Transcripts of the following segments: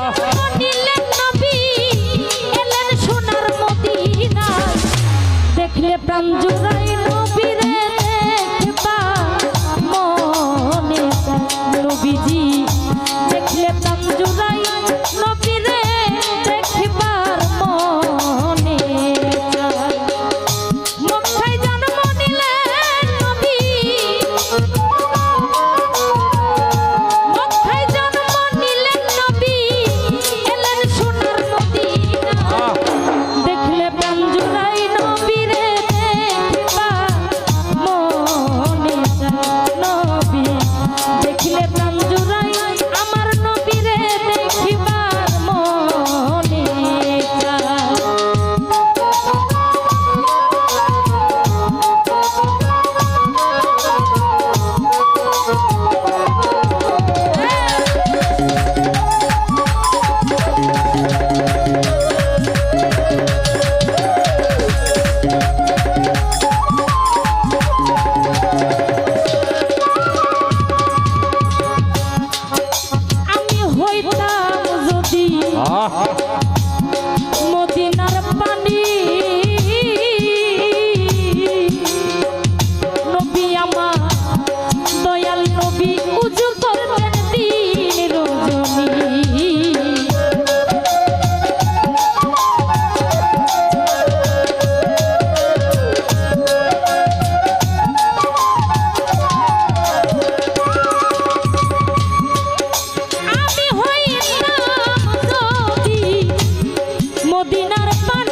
아. 아. 好好 মদিনার পানি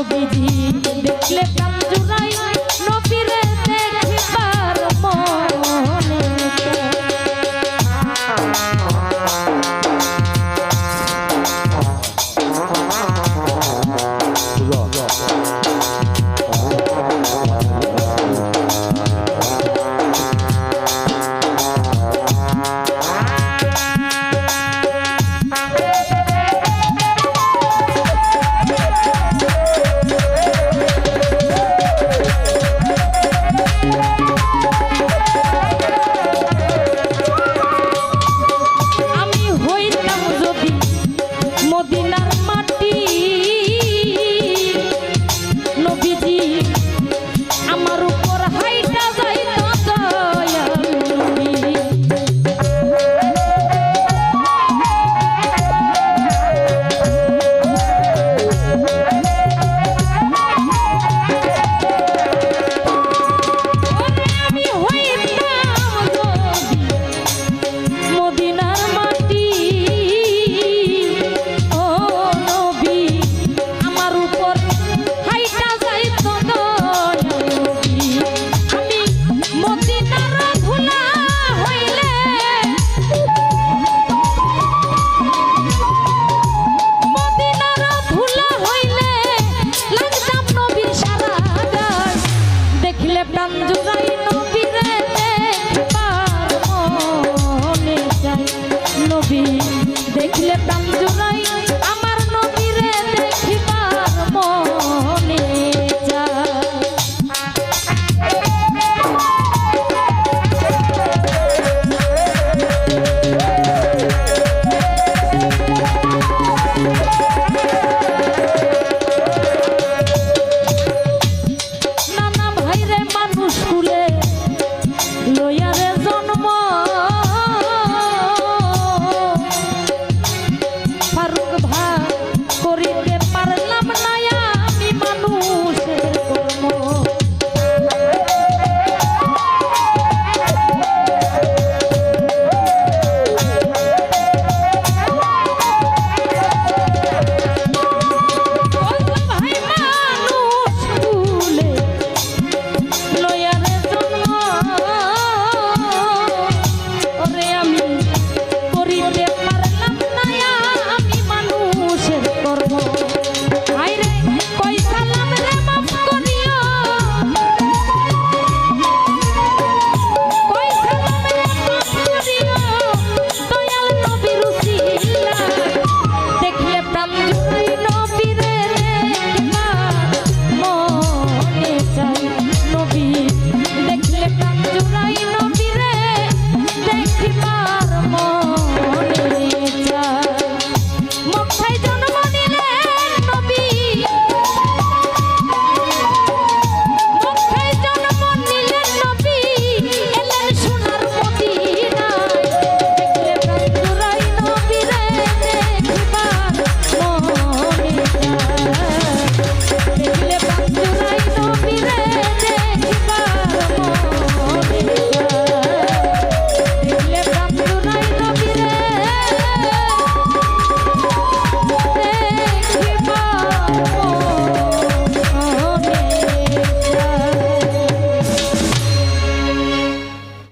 নবীজি দেখলে কাম জুড়াই নবীরে দেখবার মনে Yeah. no.